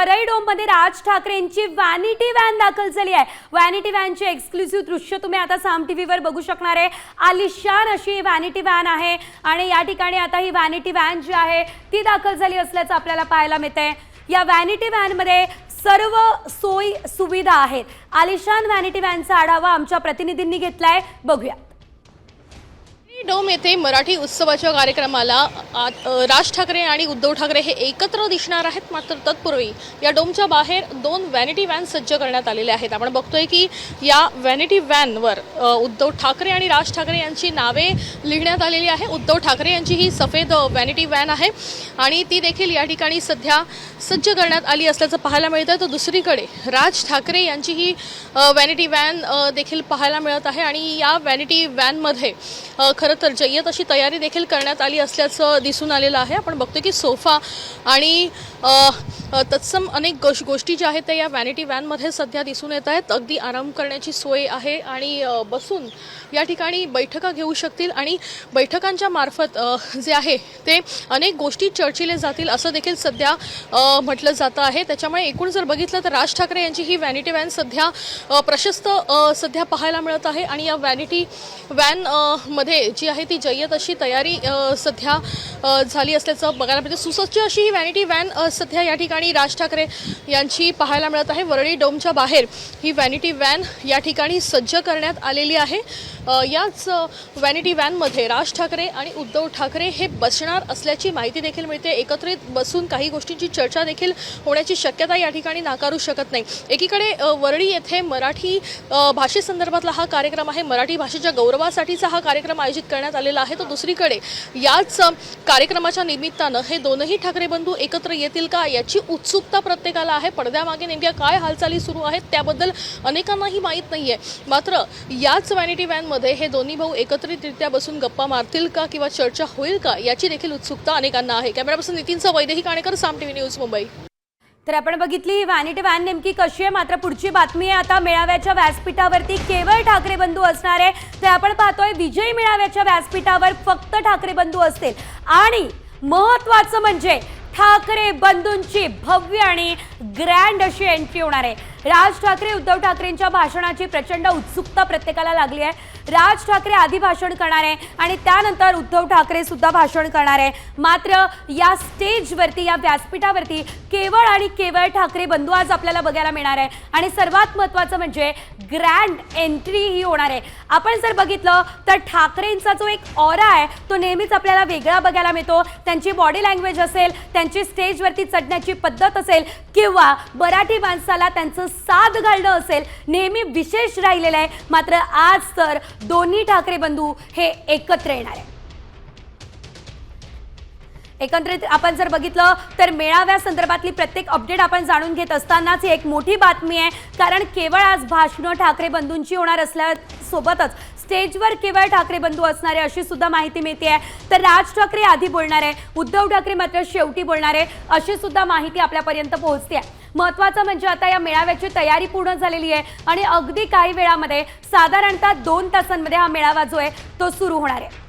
वरई मध्ये राज ठाकरेंची vanity van दाखल झाली आहे. व्हॅनिटी व्हॅनचे एक्सक्लुसिव्ह दृश्य तुम्ही आता साम टी व्हीवर बघू शकणार आहे. आलिशान अशी ही व्हॅनिटी व्हॅन आहे आणि या ठिकाणी आता ही व्हॅनिटी व्हॅन जी आहे ती दाखल झाली असल्याचं आपल्याला पाहायला मिळते या व्हॅनिटी व्हॅनमध्ये सर्व सोयी सुविधा आहेत. आलिशान व्हॅनिटी व्हॅनचा आढावा आमच्या प्रतिनिधींनी घेतलाय. बघूया. डोम येथे मराठी उत्सवाच्या कार्यक्रमाला आत- राज ठाकरे आणि उद्धव ठाकरे हे एकत्र दिसणार आहेत. मात्र तत्पूर्वी या डोमच्या बाहेर दोन व्हॅनिटी व्हॅन सज्ज करण्यात आलेले आहेत. आपण बघतोय की या व्हॅनिटी व्हॅनवर उद्धव ठाकरे आणि राज ठाकरे यांची नावे लिहिण्यात आलेली आहे. उद्धव ठाकरे यांची ही सफेद व्हॅनिटी व्हॅन आहे आणि ती देखील या ठिकाणी सध्या सज्ज करण्यात आली असल्याचं पाहायला मिळतं तर दुसरीकडे राज ठाकरे यांची ही व्हॅनिटी व्हॅन देखील पाहायला मिळत आहे आणि या व्हॅनिटी व्हॅनमध्ये खरं तर जय्यत अशी तयारी देखील करण्यात आली असल्याचं दिसून आलेलं आहे. आपण बघतो की सोफा आणि तत्सम अनेक गोष गोष्टी ज्या आहेत त्या या व्हॅनिटी व्हॅनमध्ये सध्या दिसून येत आहेत. अगदी आराम करण्याची सोय आहे आणि बसून या ठिकाणी बैठका घेऊ शकतील आणि बैठकांच्या मार्फत जे आहे ते अनेक गोष्टी चर्चिले जातील असं देखील सध्या म्हटलं जातं आहे. त्याच्यामुळे एकूण जर बघितलं तर राज ठाकरे यांची ही व्हॅनिटी व्हॅन सध्या प्रशस्त सध्या पाहायला मिळत आहे. आणि या व्हॅनिटी व्हॅनमध्ये जी आहे ती जय्यत अशी तयारी सध्या झाली असल्याचं बघायला मिळते. सुसज्ज अशी ही व्हॅनिटी व्हॅन सध्या या ठिकाणी राज ठाकरे यांची पाहायला मिळत आहे. वरळी डोमच्या बाहेर ही व्हॅनिटी व्हॅन या ठिकाणी सज्ज करण्यात आलेली आहे. याच व्हॅनिटी व्हॅनमध्ये राज ठाकरे आणि उद्धव ठाकरे हे बसणार असल्याची माहिती देखील मिळते. एकत्रित बसून काही गोष्टींची चर्चा देखील होण्याची शक्यता या ठिकाणी नाकारू शकत नाही. एकीकडे वरळी येथे मराठी भाषेसंदर्भातला हा कार्यक्रम आहे. मराठी भाषेच्या गौरवासाठीचा हा कार्यक्रम आयोजित करण्यात आलेला आहे. तर दुसरीकडे याच कार्यक्रमाच्या निमित्तानं हे दोनही ठाकरे बंधू एकत्र येतील का याची उत्सुकता प्रत्येकाला आहे. पडद्यामागे नेमक्या काय हालचाली सुरू आहेत त्याबद्दल अनेकांनाही माहीत नाही आहे मात्र याच वॅनिटी व्हॅनमध्ये हे दोन्ही भाऊ एकत्रितरित्या बसून गप्पा मारतील का किंवा चर्चा होईल का याची देखील उत्सुकता अनेकांना आहे. Cameraperson नितीनचा Vaidehi Kanekar Saam TV news Mumbai. तर आपण बघितली ही व्हॅनिटी व्हॅन नेमकी कशी आहे? मात्र पुढची बातमी आहे आता मेळाव्याच्या व्यासपीठावरती केवळ ठाकरे बंधू असणार आहे. तर आपण पाहतोय विजयी मेळाव्याच्या व्यासपीठावर फक्त ठाकरे बंधू असतील. आणि महत्वाचं म्हणजे ठाकरे बंधूंची भव्य आणि ग्रँड अशी एंट्री होणार आहे. राज ठाकरे उद्धव ठाकरेंच्या भाषणाची प्रचंड उत्सुकता प्रत्येकाला लागली आहे. राज ठाकरे आधी भाषण करणार आहे आणि त्यानंतर उद्धव ठाकरे सुद्धा भाषण करणार आहे. मात्र या स्टेजवरती या व्यासपीठावरती केवळ आणि केवळ ठाकरे बंधू आज आपल्याला बघायला मिळणार आहे. आणि सर्वात महत्त्वाचं म्हणजे ग्रँड एंट्री ही होणार आहे. आपण जर बघितलं तर ठाकरेंचा जो एक ऑरा आहे तो नेहमीच आपल्याला वेगळा बघायला मिळतो. त्यांची बॉडी लँग्वेज असेल त्यांची स्टेजवरती चढण्याची पद्धत असेल किंवा मराठी माणसाला त्यांचं साथ घालणं असेल नेहमी विशेष राहिलेलं आहे. मात्र आज तर दोन्ही ठाकरे बंधू हे एकत्र येणार आहे एकंदरीत आपण जर बघितलं तर मेळाव्या संदर्भातली प्रत्येक अपडेट आपण जाणून घेत असतानाच ही एक मोठी बातमी आहे. कारण केवळ आज भाषणं ठाकरे बंधूंची होणार असल्यासोबतच स्टेजवर केवळ ठाकरे बंधू असणारे अशी सुद्धा माहिती मिळते आहे तर राज ठाकरे आधी बोलणार आहे उद्धव ठाकरे मात्र शेवटी बोलणार आहे अशी सुद्धा माहिती आपल्यापर्यंत पोहोचते आहे महत्वाचं म्हणजे आता या मेळाव्याची तयारी पूर्ण झालेली आहे आणि अगदी काही वेळामध्ये साधारणतः दोन तासांमध्ये हा मेळावा जो आहे तो सुरू होणार आहे.